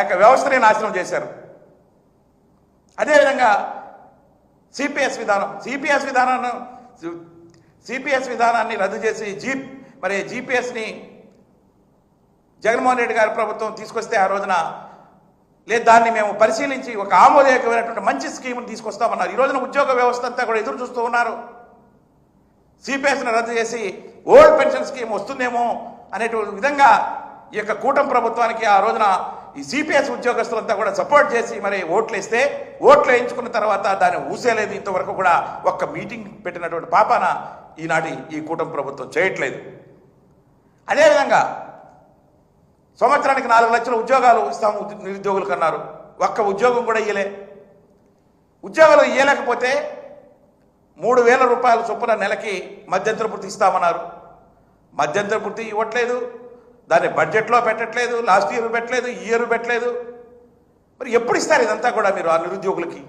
యొక్క వ్యవస్థనే నాశనం చేశారు. అదేవిధంగా సిపిఎస్ విధానం సిపిఎస్ విధానాన్ని సిపిఎస్ విధానాన్ని రద్దు చేసి జీ మరి జీపీఎస్ని జగన్మోహన్ రెడ్డి గారి ప్రభుత్వం తీసుకొస్తే ఆ రోజున లేదు దాన్ని మేము పరిశీలించి ఒక ఆమోదయోగ్యమైనటువంటి మంచి స్కీమ్ని తీసుకొస్తామన్నారు. ఈ రోజున ఉద్యోగ వ్యవస్థ అంతా కూడా ఎదురు చూస్తూ ఉన్నారు. సిపిఎస్ని రద్దు చేసి ఓల్డ్ పెన్షన్ స్కీమ్ వస్తుందేమో అనేటువంటి విధంగా ఈ యొక్క కూటమి ప్రభుత్వానికి ఆ రోజున ఈ సిపిఎస్ ఉద్యోగస్తులంతా కూడా సపోర్ట్ చేసి మరి ఓట్లు వేస్తే ఓట్లు వేయించుకున్న తర్వాత దాన్ని ఊసేలేదు. ఇంతవరకు కూడా ఒక్క మీటింగ్ పెట్టినటువంటి పాపాన ఈనాటి ఈ కూటమి ప్రభుత్వం చేయట్లేదు. అదేవిధంగా సంవత్సరానికి నాలుగు లక్షల ఉద్యోగాలు ఇస్తాము ఉద్య- నిరుద్యోగులకు అన్నారు ఒక్క ఉద్యోగం కూడా ఇయ్యలే. ఉద్యోగాలు ఇయ్యలేకపోతే మూడు వేల రూపాయల చొప్పున నెలకి మధ్యంతర పూర్తి ఇస్తామన్నారు. మధ్యంతర పూర్తి ఇవ్వట్లేదు. దాన్ని బడ్జెట్లో పెట్టట్లేదు లాస్ట్ ఇయర్ పెట్టలేదు ఈ ఇయర్ పెట్టలేదు. మరి ఎప్పుడు ఇస్తారు ఇదంతా కూడా మీరు ఆ నిరుద్యోగులకి?